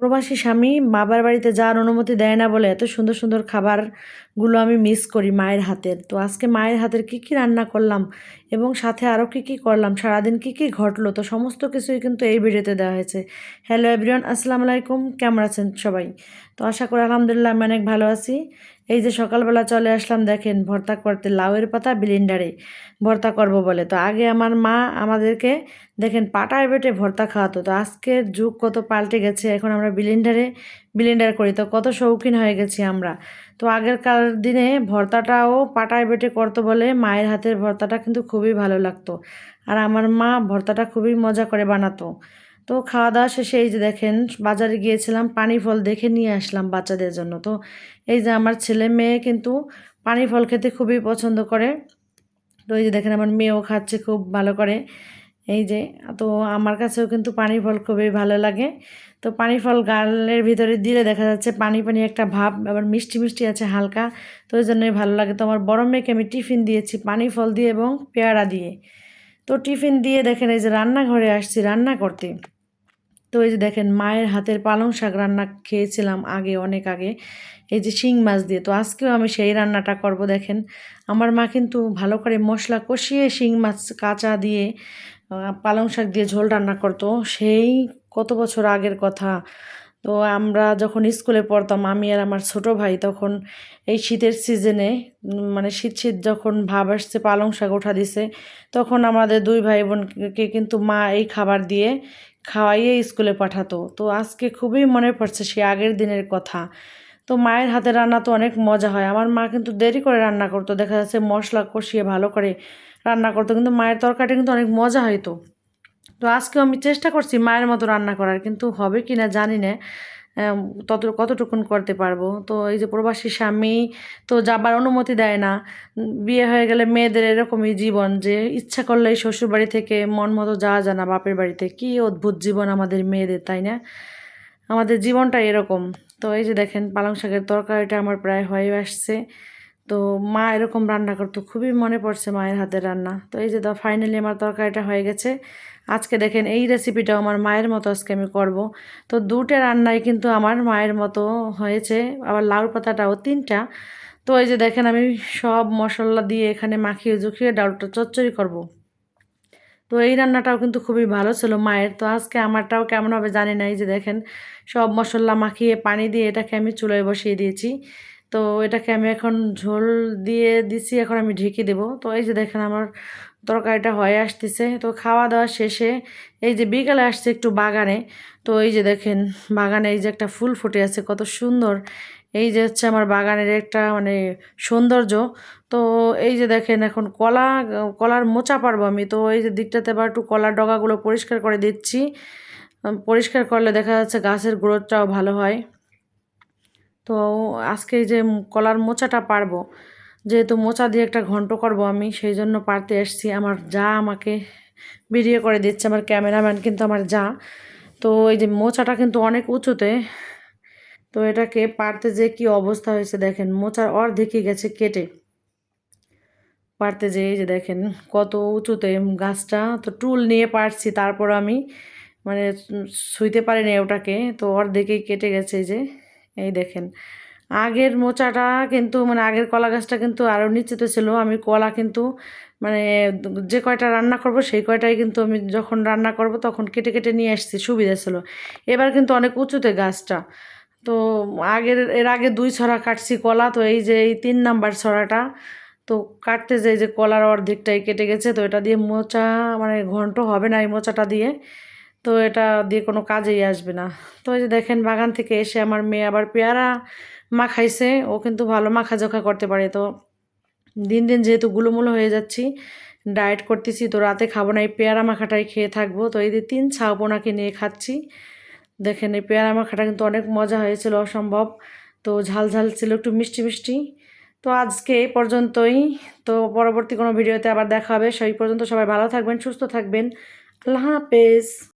প্রবাসী স্বামী বাবার বাড়িতে যাওয়ার অনুমতি দেয় না বলে এত সুন্দর সুন্দর খাবারগুলো আমি মিস করি মায়ের হাতের। তো আজকে মায়ের হাতের কি কি রান্না করলাম এবং সাথে আরও কি কি করলাম, সারাদিন কি কি ঘটলো, তো সমস্ত কিছুই কিন্তু এই ভিডিওতে দেওয়া হয়েছে। হ্যালো এভরিওয়ান আসসালামু আলাইকুম, কেমন আছেন সবাই? তো আশা করি আলহামদুলিল্লাহ আমি অনেক ভালো আছি। এই যে সকালবেলা চলে আসলাম, দেখেন ভর্তা করতে লাউয়ের পাতা ব্লিন্ডারে ভর্তা করব বলে। তো আগে আমার মা আমাদেরকে, দেখেন পাটায় বেটে ভর্তা খাওয়াতো। তো আজকের যুগ কত পাল্টে গেছে, এখন আমরা ব্লিন্ডারে ব্লিন্ডার করি। তো কত শৌখিন হয়ে গেছি আমরা। তো আগেরকার দিনে ভর্তাটাও পাটায় বেটে করতো বলে মায়ের হাতের ভর্তাটা কিন্তু খুবই ভালো লাগতো। আর আমার মা ভর্তাটা খুবই মজা করে বানাতো। তো খাওয়া দাওয়া শেষে এই যে দেখেন, বাজারে গিয়েছিলাম, পানি ফল দেখে নিয়ে আসলাম বাচ্চাদের জন্য। তো এই যে আমার ছেলে মেয়ে কিন্তু পানি ফল খেতে খুবই পছন্দ করে। তো এই যে দেখেন, আমার মেয়েও খাচ্ছে খুব ভালো করে। এই যে, তো আমার কাছেও কিন্তু পানি ফল খুবই ভালো লাগে। তো পানি ফল গালের ভিতরে দিলে দেখা যাচ্ছে পানি পানি একটা ভাব, আবার মিষ্টি মিষ্টি আছে হালকা। তো ওই জন্যই ভালো লাগে। তো আমার বড় মেয়েকে আমি টিফিন দিয়েছি পানি ফল দিয়ে এবং পেয়ারা দিয়ে। তো টিফিন দিয়ে দেখেন, এই যে রান্নাঘরে আসছি রান্না করতে। তো এই যে দেখেন, মায়ের হাতের পালং শাক রান্না খেয়েছিলাম আগে, অনেক আগে। এই যে শিং মাছ দিয়ে। তো আজকেও আমি সেই রান্নাটা করব, দেখেন। আমার মা কিন্তু ভালো করে মশলা কষিয়ে শিং মাছ কাঁচা দিয়ে পালং শাক দিয়ে ঝোল রান্না করতো। সেই কত বছর আগের কথা। তো আমরা যখন স্কুলে পড়তাম, আমি আর আমার ছোট ভাই তখন এই শীতের সিজনে মানে শীত শীত যখন ভাব আসছে, পালং শাক ওঠা দিছে, তখন আমাদের দুই ভাই বোনকে কিন্তু মা এই খাবার দিয়ে খাওয়াইয়ে স্কুলে পাঠাতো। তো আজকে খুবই মনে পড়ছে সে আগের দিনের কথা। তো মায়ের হাতে রান্না তো অনেক মজা হয়। আমার মা কিন্তু দেরি করে রান্না করতো। দেখা যাচ্ছে মশলা কষিয়ে ভালো করে রান্না করতো। কিন্তু মায়ের তরকারিটা কিন্তু অনেক মজা হয়তো তো আজকেও আমি চেষ্টা করছি মায়ের মতো রান্না করার। কিন্তু হবে কি না জানি না। তত, কতটুকুন করতে পারব? তো এই যে প্রবাসী স্বামী তো যাবার অনুমতি দেয় না। বিয়ে হয়ে গেলে মেয়েদের এরকমই জীবন যে ইচ্ছা করলেই শ্বশুরবাড়ি থেকে মন মতো যাওয়া যায় না বাপের বাড়িতে। কী অদ্ভুত জীবন আমাদের মেয়েদের, তাই না? আমাদের জীবনটা এরকম। তো এই যে দেখেন, পালং শাকের তরকারিটা আমার প্রায় হয়ে আসছে। তো মা এরকম রান্না করতো, খুবই মনে পড়ছে মায়ের হাতের রান্না। তো এই যে তো ফাইনালি আমার তরকারিটা হয়ে গেছে। আজকে দেখেন এই রেসিপিটাও আমার মায়ের মতো আজকে আমি করব। তো দুটো রান্নাই কিন্তু আমার মায়ের মতো হয়েছে, আবার লাউ পাতাটাও তিনটা। তো এই যে দেখেন আমি সব মশলা দিয়ে এখানে মাখিয়ে জুখিয়ে ডালটা চচ্চড়ি করব। তো এই রান্নাটাও কিন্তু খুবই ভালো ছিল মায়ের। তো আজকে আমারটাও কেমন হবে জানি না, এই যে দেখেন সব মশলা মাখিয়ে পানি দিয়ে এটাকে আমি চুলোয় বসিয়ে দিয়েছি। তো এটাকে আমি এখন ঝোল দিয়ে দিছি, এখন আমি ঢেকে দেবো। তো এই যে দেখেন আমার তরকারিটা হয়ে আসতেছে। তো খাওয়া দাওয়া শেষে এই যে বিকালে আসছে একটু বাগানে। তো এই যে দেখেন বাগানে এই যে একটা ফুল ফুটে আছে, কত সুন্দর। এই যে হচ্ছে আমার বাগানের একটা মানে সৌন্দর্য। তো এই যে দেখেন এখন কলা, কলার মোচা পারব আমি। তো এই যে দিকটাতে আবার একটু কলার ডগাগুলো পরিষ্কার করে দিচ্ছি। পরিষ্কার করলে দেখা যাচ্ছে গাছের গ্রোথটাও ভালো হয়। তো আজকে যে কলার মোচাটা পারব যেহেতু মোচা দিয়ে একটা ঘন্ট করব আমি সেই জন্য পারতে এসছি আমার যা আমাকে ভিডিও করে দিচ্ছে আমার ক্যামেরাম্যান কিন্তু আমার যা তো এই যে মোচাটা কিন্তু অনেক উঁচুতে তো এটাকে পারতে যে কি অবস্থা হয়েছে দেখেন মোচার অর্ধেকই গেছে কেটে পারতে যে এই যে দেখেন কত উঁচুতে গাছটা তো টুল নিয়ে পারছি তারপর আমি মানে শুইতে পারিনি ওটাকে তো অর্ধেকেই কেটে গেছে এই যে এই দেখেন। আগের মোচাটা কিন্তু মানে আগের কলা গাছটা কিন্তু আরও নিচেতে ছিল। আমি কলা কিন্তু মানে যে কয়টা রান্না করব, সেই কয়টাই কিন্তু আমি যখন রান্না করব, তখন কেটে কেটে নিয়ে আসছি, সুবিধা ছিল। এবার কিন্তু অনেক উঁচুতে গাছটা। তো আগের, এর আগে দুই ছড়া কাটছি কলা, তো এই যে এই তিন নাম্বার ছড়াটা, তো কাটতে যাই যে কলার অর্ধেকটাই কেটে গেছে, তো এটা দিয়ে মোচা মানে ঘন্ট হবে না এই মোচাটা দিয়ে। তো এটা দিয়ে কোনো কাজেই আসবে না। তো এই যে দেখেন বাগান থেকে এসে আমার মেয়ে আবার পেয়ারা মাখাইছে ও কিন্তু ভালো মাখা জোখা করতে পারে। তো দিন দিন যেহেতু গুলোমুলো হয়ে যাচ্ছি, ডায়েট করতেছি, তো রাতে খাব না, এই পেয়ারা মাখাটাই খেয়ে থাকব। তো এই যে তিন ছাউপোনাকে নিয়ে খাচ্ছি। দেখেন এই পেয়ারা মাখাটা কিন্তু অনেক মজা হয়েছিল, অসম্ভব। তো ঝাল ঝাল ছিল, একটু মিষ্টি মিষ্টি। তো আজকে এই পর্যন্তই। তো পরবর্তী কোনো ভিডিওতে আবার দেখা হবে। সেই পর্যন্ত সবাই ভালো থাকবেন, সুস্থ থাকবেন। আল্লাহ হাফেজ।